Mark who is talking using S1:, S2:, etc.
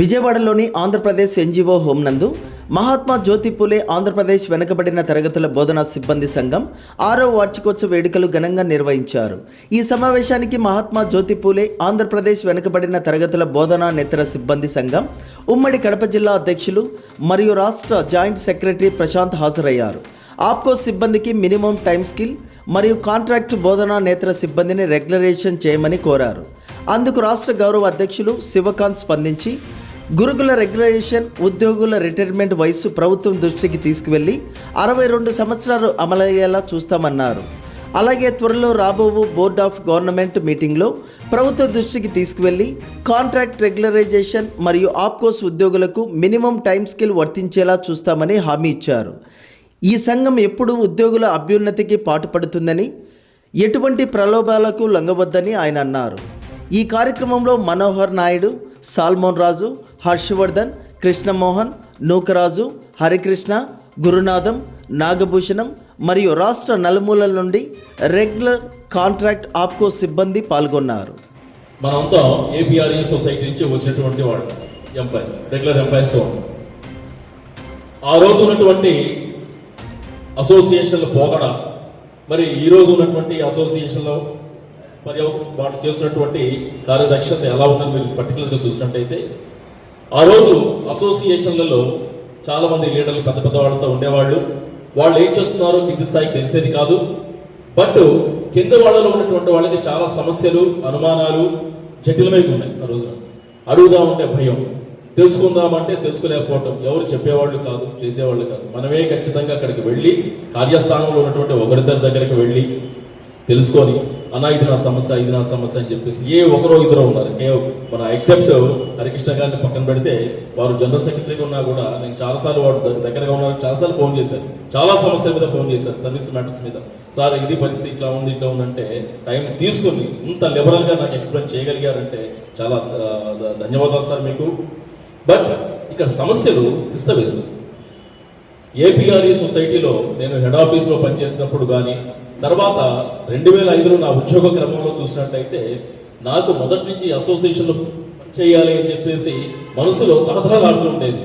S1: విజయవాడలోని Andhra Pradesh NGO home నందు మహాత్మా జ్యోతి పూలే ఆంధ్రప్రదేశ్ వెనుకబడిన తరగతుల బోధనా సిబ్బంది సంఘం ఆరో వార్షికోత్సవ వేడుకలు ఘనంగా నిర్వహించారు. ఈ సమావేశానికి మహాత్మా జ్యోతి పూలే ఆంధ్రప్రదేశ్ వెనుకబడిన తరగతుల బోధనా నేతర సిబ్బంది సంఘం ఉమ్మడి కడప జిల్లా అధ్యక్షులు మరియు రాష్ట్ర జాయింట్ సెక్రటరీ ప్రశాంత్ హాజరయ్యారు. ఆప్కో సిబ్బందికి మినిమం టైం స్కిల్ మరియు కాంట్రాక్ట్ బోధనా నేతల సిబ్బందిని రెగ్యులరేషన్ చేయమని కోరారు. అందుకు రాష్ట్ర గౌరవ అధ్యక్షులు శివకాంత్ స్పందించి గురుకుల రెగ్యులేషన్ ఉద్యోగుల రిటైర్మెంట్ వయస్సు ప్రభుత్వం దృష్టికి తీసుకువెళ్ళి అరవై రెండు సంవత్సరాలు అమలయ్యేలా చూస్తామన్నారు. అలాగే త్వరలో రాబోవు బోర్డ్ ఆఫ్ గవర్నమెంట్ మీటింగ్లో ప్రభుత్వ దృష్టికి తీసుకువెళ్ళి కాంట్రాక్ట్ రెగ్యులరైజేషన్ మరియు ఆప్కోస్ ఉద్యోగులకు మినిమం టైం స్కిల్ వర్తించేలా చూస్తామని హామీ ఇచ్చారు. ఈ సంఘం ఎప్పుడు ఉద్యోగుల అభ్యున్నతికి పాటుపడుతుందని ఎటువంటి ప్రలోభాలకు లొంగవద్దని ఆయన అన్నారు. ఈ కార్యక్రమంలో మనోహర్ నాయుడు సాల్మోన్ రాజు హర్షవర్ధన్ కృష్ణమోహన్ నూకరాజు హరికృష్ణ గురునాథం నాగభూషణం మరియు రాష్ట్ర నలుమూలల నుండి రెగ్యులర్ కాంట్రాక్ట్ ఆప్కో సిబ్బంది పాల్గొన్నారు.
S2: మనంతా ఏపీఆర్ఈ సొసైటీ నుంచి వచ్చినటువంటి వాడు ఎంప్లాయీస్ రెగ్యులర్ ఎంప్లాయీస్గా ఆ రోజు ఉన్నటువంటి అసోసియేషన్ల పోగడ మరి ఈ రోజు ఉన్నటువంటి అసోసియేషన్లో పర్యవసరం వాడు చేస్తున్నటువంటి కార్యదక్షత ఎలా ఉందని మీరు పర్టికులర్గా చూసినట్టయితే ఆ రోజు అసోసియేషన్లలో చాలా మంది లీడర్లు పెద్ద పెద్ద వాళ్ళతో ఉండేవాళ్ళు. వాళ్ళు ఏం చేస్తున్నారో కింది స్థాయికి తెలిసేది కాదు. బట్ కింద వాళ్ళలో ఉన్నటువంటి వాళ్ళకి చాలా సమస్యలు అనుమానాలు జటిలమై ఉన్నాయి ఆ రోజున. అడుగుదామంటే భయం. తెలుసుకుందామంటే తెలుసుకోలేకపోవటం. ఎవరు చెప్పేవాళ్ళు కాదు చేసేవాళ్ళు కాదు. మనమే ఖచ్చితంగా అక్కడికి వెళ్ళి కార్యస్థానంలో ఉన్నటువంటి ఒకరిద్దరి దగ్గరికి వెళ్ళి తెలుసుకొని అన్న ఇది నా సమస్య ఇది నా సమస్య అని చెప్పేసి ఏ ఒకరో ఇద్దరు ఉన్నారు. నేను మన ఎక్సెప్ట్ హరికృష్ణ గారిని పక్కన పెడితే వారు జనరల్ సెక్రటరీగా ఉన్నా కూడా నేను చాలాసార్లు వాడు దగ్గరగా ఉన్నారు చాలాసార్లు ఫోన్ చేశాను చాలా సమస్యల మీద ఫోన్ చేశాను సర్వీస్ మ్యాటర్స్ మీద. సార్ ఇది పరిస్థితి ఇట్లా ఉంది ఇట్లా ఉందంటే టైం తీసుకుని ఇంత లిబరల్గా నాకు ఎక్స్ప్లెయిన్ చేయగలిగారంటే చాలా ధన్యవాదాలు సార్ మీకు. బట్ ఇక్కడ సమస్యలు తిష్టవేశారు ఏపీఆర్ఈ సొసైటీలో నేను హెడ్ ఆఫీస్లో పనిచేసినప్పుడు కానీ తర్వాత రెండు వేల ఐదులో నా ఉద్యోగ క్రమంలో చూసినట్టయితే నాకు మొదటి నుంచి అసోసియేషన్లో చేయాలి అని చెప్పేసి మనసులో కథలాడుతుండేది ఉండేది